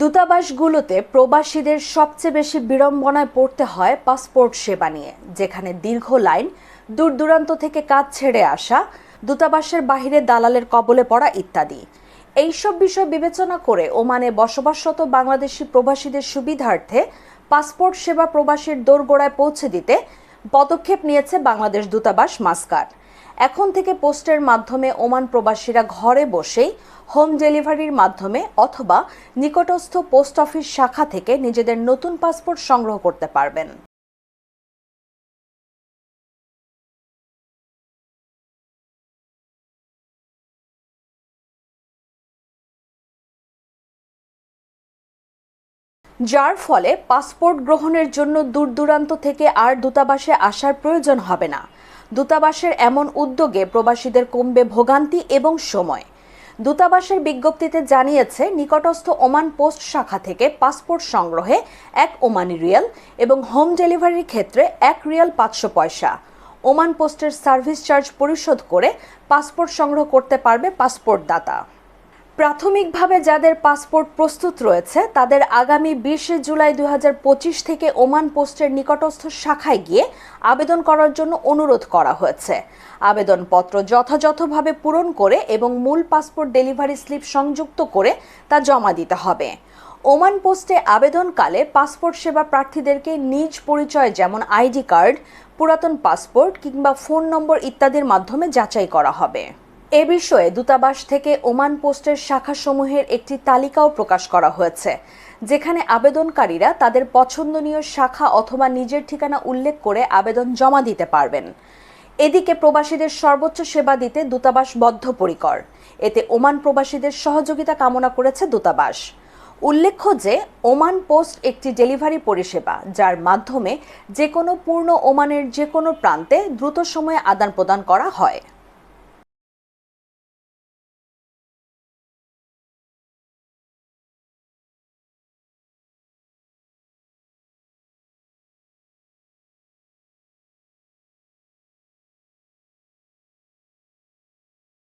দূতাবাসগুলোতে প্রবাসীদের সবচেয়ে বেশি বিড়ম্বনায় পড়তে হয় পাসপোর্ট সেবা নিয়ে, যেখানে দীর্ঘ লাইন দূর দূরান্ত থেকে কাজ ছেড়ে আসা, দূতাবাসের বাহিরে দালালের কবলে পড়া ইত্যাদি। এইসব বিষয় বিবেচনা করে ওমানে বসবাসরত বাংলাদেশি প্রবাসীদের সুবিধার্থে পাসপোর্ট সেবা প্রবাসীর দোরগোড়ায় পৌঁছে দিতে পদক্ষেপ নিয়েছে বাংলাদেশ দূতাবাস মাস্কার। এখন থেকে পোস্টের মাধ্যমে ওমান প্রবাসীরা ঘরে বসেই হোম ডেলিভারির মাধ্যমে অথবা নিকটস্থ পোস্ট অফিস শাখা থেকে নিজেদের নতুন পাসপোর্ট সংগ্রহ করতে পারবেন। যার ফলে পাসপোর্ট গ্রহণের জন্য দূর দূরান্ত থেকে আর দূতাবাসে আসার প্রয়োজন হবে না। দূতাবাসের এমন উদ্যোগে প্রবাসীদের কমবে ভোগান্তি এবং সময়। দূতাবাসের বিজ্ঞপ্তিতে জানিয়েছে, নিকটস্থ ওমান পোস্ট শাখা থেকে পাসপোর্ট সংগ্রহে এক ওমানি রিয়াল এবং হোম ডেলিভারির ক্ষেত্রে এক রিয়াল পাঁচশো পয়সা। ওমান পোস্টের সার্ভিস চার্জ পরিশোধ করে পাসপোর্ট সংগ্রহ করতে পারবে পাসপোর্ট দাতা প্রাথমিকভাবে যাদের পাসপোর্ট প্রস্তুত রয়েছে, তাদের আগামী বিশে জুলাই দু হাজার পঁচিশ থেকে ওমান পোস্টের নিকটস্থ শাখায় গিয়ে আবেদন করার জন্য অনুরোধ করা হয়েছে। আবেদনপত্র যথাযথভাবে পূরণ করে এবং মূল পাসপোর্ট ডেলিভারি স্লিপ সংযুক্ত করে তা জমা দিতে হবে। ওমান পোস্টে আবেদনকালে পাসপোর্ট সেবা প্রার্থীদেরকে নিজ পরিচয় যেমন আইডি কার্ড, পুরাতন পাসপোর্ট কিংবা ফোন নম্বর ইত্যাদির মাধ্যমে যাচাই করা হবে। এ বিষয়ে দূতাবাস থেকে ওমান পোস্টের শাখাসমূহের একটি তালিকাও প্রকাশ করা হয়েছে, যেখানে আবেদনকারীরা তাদের পছন্দনীয় শাখা অথবা নিজের ঠিকানা উল্লেখ করে আবেদন জমা দিতে পারবেন। এদিকে প্রবাসীদের সর্বোচ্চ সেবা দিতে দূতাবাস বদ্ধপরিকর। এতে ওমান প্রবাসীদের সহযোগিতা কামনা করেছে দূতাবাস। উল্লেখ্য যে, ওমান পোস্ট একটি ডেলিভারি পরিষেবা, যার মাধ্যমে যে কোনো পূর্ণ ওমানের যে কোনো প্রান্তে দ্রুত সময়ে আদান প্রদান করা হয়।